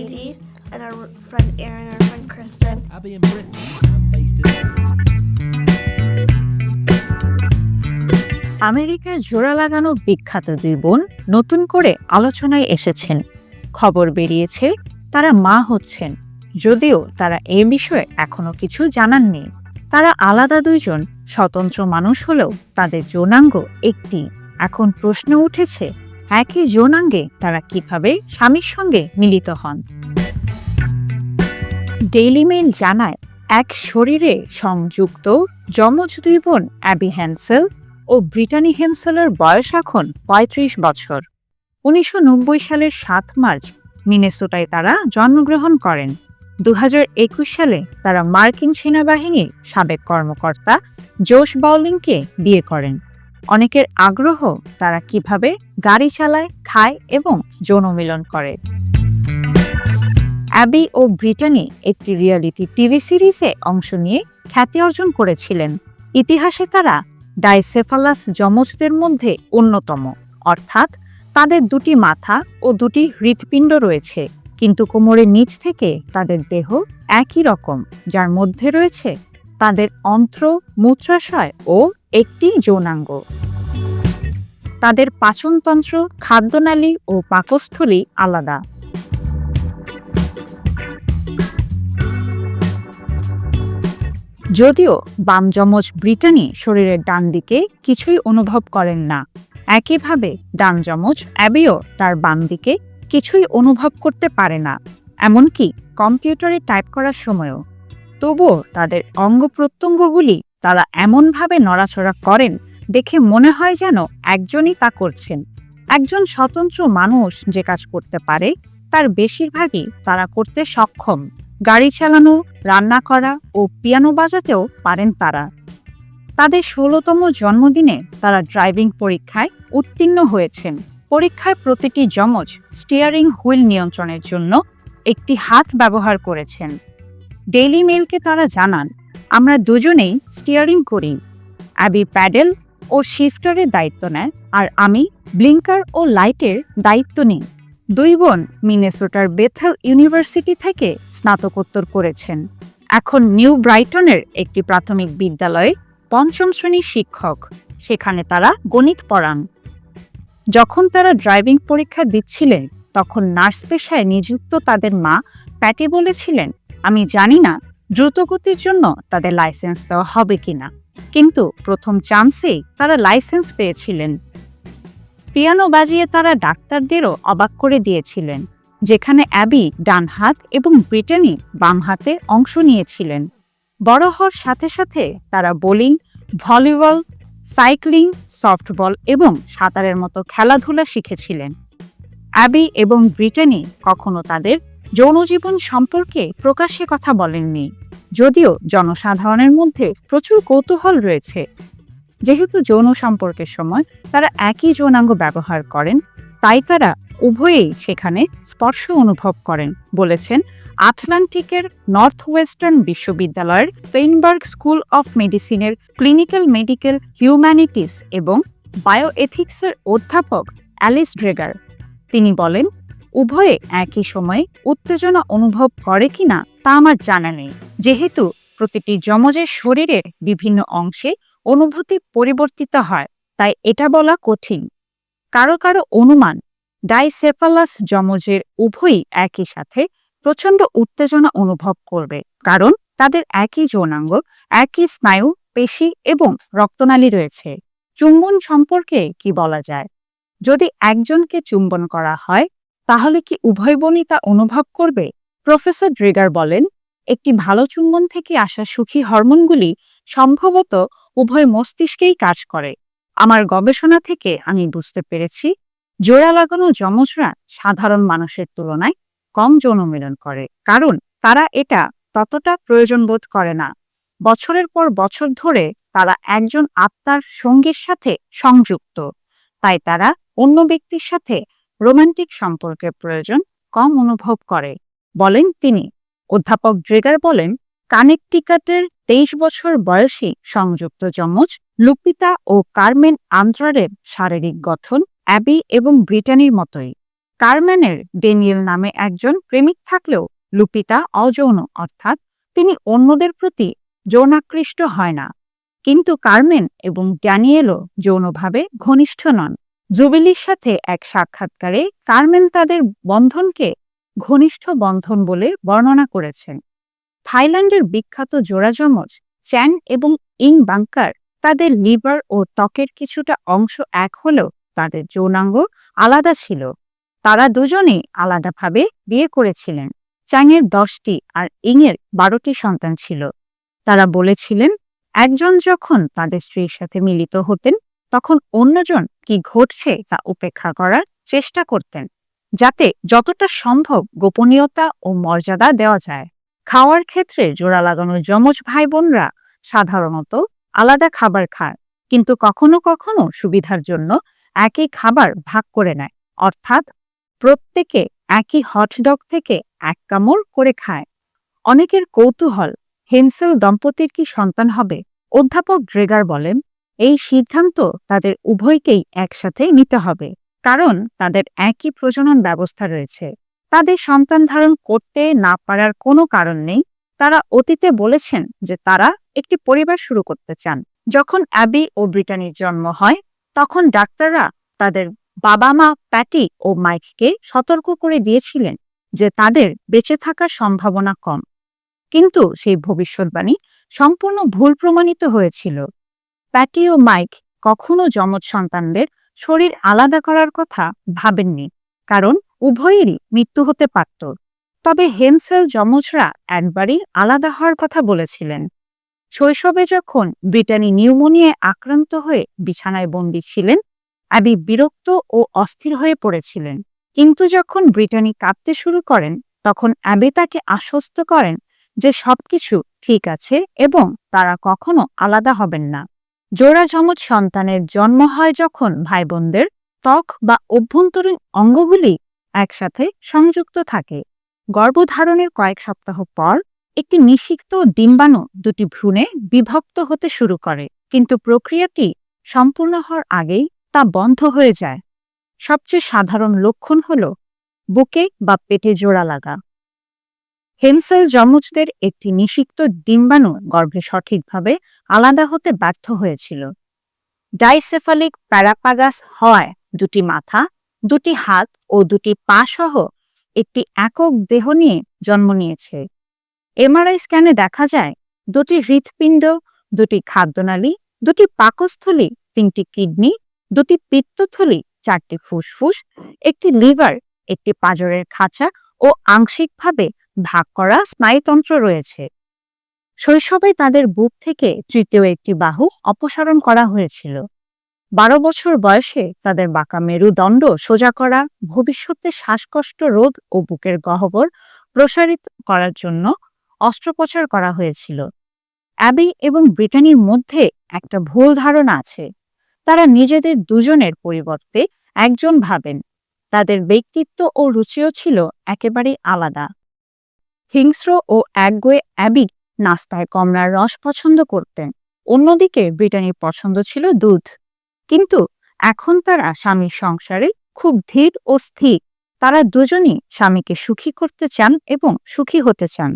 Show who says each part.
Speaker 1: Katie, and our friend Aaron, our friend Kristen.
Speaker 2: Abby and Brittany have faced
Speaker 3: আমেরিকার জোড়া লাগানো বিখ্যাত দুই বোন নতুন করে আলোচনায় এসেছেন। খবর বেরিয়েছে তারা মা হচ্ছেন। যদিও তারা এ বিষয়ে এখনও কিছু জানাননি তারা আলাদা দুইজন স্বতন্ত্র মানুষ হলেও তাদের যৌনাঙ্গ একটি। এখন প্রশ্ন উঠেছে একই যৌনাঙ্গে তারা কীভাবে স্বামীর সঙ্গে মিলিত হন। ডেইলি মেইল জানায়, এক শরীরে সংযুক্ত যমজ দুই বোন অ্যাবি হ্যান্সেল ও ব্রিটানি হেন্সেলের বয়স এখন ৩৫ বছর। উনিশশো নব্বই সালের সাত মার্চ মিনেসোটায় তারা জন্মগ্রহণ করেন। দু হাজার একুশ সালে তারা মার্কিন সেনাবাহিনীর সাবেক কর্মকর্তা জোশ বাউলিংকে বিয়ে করেন। অনেকের আগ্রহ তারা কীভাবে গাড়ি চালায়, খায় এবং যৌন মিলন করে। অ্যাবি ও ব্রিটানি একটি রিয়ালিটি টিভি সিরিজে অংশ নিয়ে খ্যাতি অর্জন করেছিলেন। ইতিহাসে তারা ডাইসেফালাস যমজদের মধ্যে অন্যতম। অর্থাৎ তাদের দুটি মাথা ও দুটি হৃৎপিণ্ড রয়েছে, কিন্তু কোমরের নিচ থেকে তাদের দেহ একই রকম, যার মধ্যে রয়েছে তাদের অন্ত্র, মূত্রাশয় ও একটি যৌনাঙ্গ। তাদের পাচনতন্ত্র, খাদ্যনালী ও পাকস্থলী আলাদা। যদিও বাম যমজ ব্রিটানি শরীরের ডান দিকে কিছুই অনুভব করেন না, একইভাবে ডান যমজ অ্যাবিও তার বাম দিকে কিছুই অনুভব করতে পারে না, এমনকি কম্পিউটারে টাইপ করার সময়ও। তবুও তাদের অঙ্গ প্রত্যঙ্গগুলি তারা এমনভাবে নড়াচড়া করেন দেখে মনে হয় যেন একজনই তা করছেন। একজন স্বতন্ত্র মানুষ যে কাজ করতে পারে, তার বেশিরভাগই তারা করতে সক্ষম। গাড়ি চালানো, রান্না করা ও পিয়ানো বাজাতেও পারেন তারা। তাদের ষোলতম জন্মদিনে তারা ড্রাইভিং পরীক্ষায় উত্তীর্ণ হয়েছেন। পরীক্ষায় প্রতিটি যমজ স্টিয়ারিং হুইল নিয়ন্ত্রণের জন্য একটি হাত ব্যবহার করেছেন। ডেইলি মেলকে তারা জানান, আমরা দুজনেই স্টিয়ারিং করি। অ্যাবি প্যাডেল ও শিফটারের দায়িত্ব নেয় আর আমি ব্লিঙ্কার ও লাইটের দায়িত্ব নিই। দুই বোন মিনেসোটার বেথেল ইউনিভার্সিটি থেকে স্নাতকোত্তর করেছেন। এখন নিউ ব্রাইটনের একটি প্রাথমিক বিদ্যালয়ে পঞ্চম শ্রেণির শিক্ষক। সেখানে তারা গণিত পড়ান। যখন তারা ড্রাইভিং পরীক্ষা দিচ্ছিলেন, তখন নার্স পেশায় নিযুক্ত তাদের মা প্যাটি বলেছিলেন আমি জানি না দ্রুতগতির জন্য তাদের লাইসেন্স দেওয়া হবে কিনা। কিন্তু প্রথম চান্সেই তারা লাইসেন্স পেয়েছিলেন। পিয়ানো বাজিয়ে তারা ডাক্তারদেরও অবাক করে দিয়েছিলেন, যেখানে অ্যাবি ডান হাত এবং ব্রিটেনি বাম হাতে অংশ নিয়েছিলেন। বড় হওয়ার সাথে সাথে তারা বোলিং, ভলিবল, সাইক্লিং, সফটবল এবং সাঁতারের মতো খেলাধুলা শিখেছিলেন। অ্যাবি এবং ব্রিটেনি কখনো তাদের যৌনজীবন সম্পর্কে প্রকাশ্যে কথা বলেননি। যদিও জনসাধারণের মধ্যে প্রচুর কৌতূহল রয়েছে। যেহেতু যৌন সম্পর্কের সময় তারা একই যৌনাঙ্গ ব্যবহার করেন, তাই তারা উভয়েই সেখানে স্পর্শ অনুভব করেন, বলেছেন আটলান্টিকের নর্থ ওয়েস্টার্ন বিশ্ববিদ্যালয়ের ফেইনবার্গ স্কুল অফ মেডিসিনের ক্লিনিক্যাল মেডিকেল হিউম্যানিটিস এবং বায়োএথিক্সের অধ্যাপক অ্যালিস ড্রেগার। তিনি বলেন উভয়ে একই সময়ে উত্তেজনা অনুভব করে কিনা তা আমার জানা নেই। যেহেতু প্রতিটি যমজের শরীরের বিভিন্ন অংশে অনুভূতি পরিবর্তিত হয়, তাই এটা বলা কঠিন। কারও কারও অনুমান, ডাইসেফালাস যমজের উভয়ই একই সাথে প্রচণ্ড উত্তেজনা অনুভব করবে, কারণ তাদের একই যৌনাঙ্গ, একই স্নায়ু, পেশি এবং রক্তনালী রয়েছে। চুম্বন সম্পর্কে কি বলা যায়? যদি একজনকে চুম্বন করা হয় তাহলে কি উভয় বোনই তা অনুভব করবে? প্রফেসর ড্রিগার বলেন, একটি ভালো চুম্বন থেকে আসা সুখী হরমোনগুলি সম্ভবত উভয় মস্তিষ্কেই কাজ করে। আমার গবেষণা থেকে আমি বুঝতে পেরেছি, জোড়া লাগানো যমজরা সাধারণ মানুষের তুলনায় কম যৌন মিলন করে, কারণ তারা এটা ততটা প্রয়োজন বোধ করে না। বছরের পর বছর ধরে তারা একজন আত্মার সঙ্গীর সাথে সংযুক্ত, তাই তারা অন্য ব্যক্তির সাথে রোমান্টিক সম্পর্কের প্রয়োজন কম অনুভব করে, বলেন তিনি। অধ্যাপক ড্রেগার বলেন, কানেকটিকাটের তেইশ বছর বয়সী সংযুক্ত যমজ, লুপিতা ও কার্মেন আন্দ্রারের শারীরিক গঠন অ্যাবি এবং ব্রিটানির মতোই। কারম্যানের ডেনিয়েল নামে একজন প্রেমিক থাকলেও লুপিতা অযৌন, অর্থাৎ তিনি অন্যদের প্রতি যৌনাকৃষ্ট হয় না। কিন্তু কার্মেন এবং ড্যানিয়েলও যৌনভাবে ঘনিষ্ঠ নন। জুবিলির সাথে এক সাক্ষাৎকারে কার্মেল তাদের বন্ধনকে ঘনিষ্ঠ বন্ধন বলে বর্ণনা করেছেন। থাইল্যান্ডের বিখ্যাত জোড়া যমজ চ্যান এবং ইং বাংকার তাদের লিভার ও ত্বকের কিছুটা অংশ এক হলেও তাদের যৌনাঙ্গ আলাদা ছিল। তারা দুজনেই আলাদাভাবে বিয়ে করেছিলেন। চ্যাংয়ের দশটি আর ইংয়ের বারোটি সন্তান ছিল। তারা বলেছিলেন, একজন যখন তাদের স্ত্রীর সাথে মিলিত হতেন, তখন অন্যজন কি ঘটছে তা উপেক্ষা করার চেষ্টা করতেন, যাতে যতটা সম্ভব গোপনীয়তা ও মর্যাদা দেওয়া যায়। খাওয়ার ক্ষেত্রে জোড়া লাগানো যমজ ভাই বোনরা সাধারণত আলাদা খাবার খায়, কিন্তু কখনো কখনো সুবিধার জন্য একই খাবার ভাগ করে নেয়, অর্থাৎ প্রত্যেকে একই হটডগ থেকে এক কামড় করে খায়। অনেকের কৌতূহল, হেন্সেল দম্পতির কি সন্তান হবে? অধ্যাপক ড্রেগার বলেন এই সিদ্ধান্ত তাদের উভয়কেই একসাথে নিতে হবে, কারণ তাদের একই প্রজনন ব্যবস্থা রয়েছে। তাদের সন্তান ধারণ করতে না পারার কোনো কারণ নেই। তারা অতীতে বলেছেন যে তারা একটি পরিবার শুরু করতে চান। যখন অ্যাবি ও ব্রিটানির জন্ম হয়, তখন ডাক্তাররা তাদের বাবা মা প্যাটি ও মাইককে সতর্ক করে দিয়েছিলেন যে তাদের বেঁচে থাকার সম্ভাবনা কম। কিন্তু সেই ভবিষ্যৎবাণী সম্পূর্ণ ভুল প্রমাণিত হয়েছিল। প্যাটি ও মাইক কখনো যমজ সন্তানদের শরীর আলাদা করার কথা ভাবেননি, কারণ উভয়েরই মৃত্যু হতে পারত। তবে হেনসেল যমজরা একবারই আলাদা হওয়ার কথা বলেছিলেন। শৈশবে যখন ব্রিটানি নিউমোনিয়ায় আক্রান্ত হয়ে বিছানায় বন্দী ছিলেন, অ্যাবি বিরক্ত ও অস্থির হয়ে পড়েছিলেন। কিন্তু যখন ব্রিটানি কাঁদতে শুরু করেন, তখন অ্যাবি তাকে আশ্বস্ত করেন যে সবকিছু ঠিক আছে এবং তারা কখনো আলাদা হবেন না। জোড়া যমজ সন্তানের জন্ম হয় যখন ভাই বোনদের ত্বক বা অভ্যন্তরীণ অঙ্গগুলি একসাথে সংযুক্ত থাকে। গর্ভধারণের কয়েক সপ্তাহ পর একটি নিষিক্ত ডিম্বাণু দুটি ভ্রূণে বিভক্ত হতে শুরু করে, কিন্তু প্রক্রিয়াটি সম্পূর্ণ হওয়ার আগেই তা বন্ধ হয়ে যায়। সবচেয়ে সাধারণ লক্ষণ হল বুকে বা পেটে জোড়া লাগা। হেনসেল যমজদের একটি নিষিক্ত ডিম্বাণু গর্ভে সঠিকভাবে আলাদা হতে ব্যর্থ হয়েছিল। ডাইসেফালিক প্যারাপাগাস হওয়ায় দুটি মাথা, দুটি হাত ও দুটি পা সহ একটি একক দেহ নিয়ে জন্ম নিয়েছে। এমআরআই স্ক্যানে দেখা যায়, দুটি হৃৎপিণ্ড, দুটি খাদ্যনালী, দুটি পাকস্থলী, তিনটি কিডনি, দুটি পিত্তথলি, চারটি ফুসফুস, একটি লিভার, একটি পাঁজরের খাঁচা ও আংশিকভাবে ভাগ করা স্নায়ুতন্ত্র রয়েছে। শৈশবে তাদের বুক থেকে তৃতীয় একটি বাহু অপসারণ করা হয়েছিল। বারো বছর বয়সে তাদের বাঁকা মেরুদণ্ড সোজা করা, ভবিষ্যতে শ্বাসকষ্ট রোধ ও বুকের গহ্বর প্রসারিত করার জন্য অস্ত্রোপচার করা হয়েছিল। অ্যাবি এবং ব্রিটানির মধ্যে একটা ভুল ধারণা আছে। তারা নিজেদের দুজনের পরিবর্তে একজন ভাবেন। তাদের ব্যক্তিত্ব ও রুচিও ছিল একেবারেই আলাদা। হিংস্র ও একগোয়ে অ্যাবি নাস্তায় কমলার রস পছন্দ করতেন। অন্যদিকে ব্রিটানির পছন্দ ছিল দুধ। কিন্তু এখন তারা স্বামীর সংসারে খুব ধীর ও স্থির। তারা দুজনই স্বামীকে সুখী করতে চান এবং সুখী হতে চান।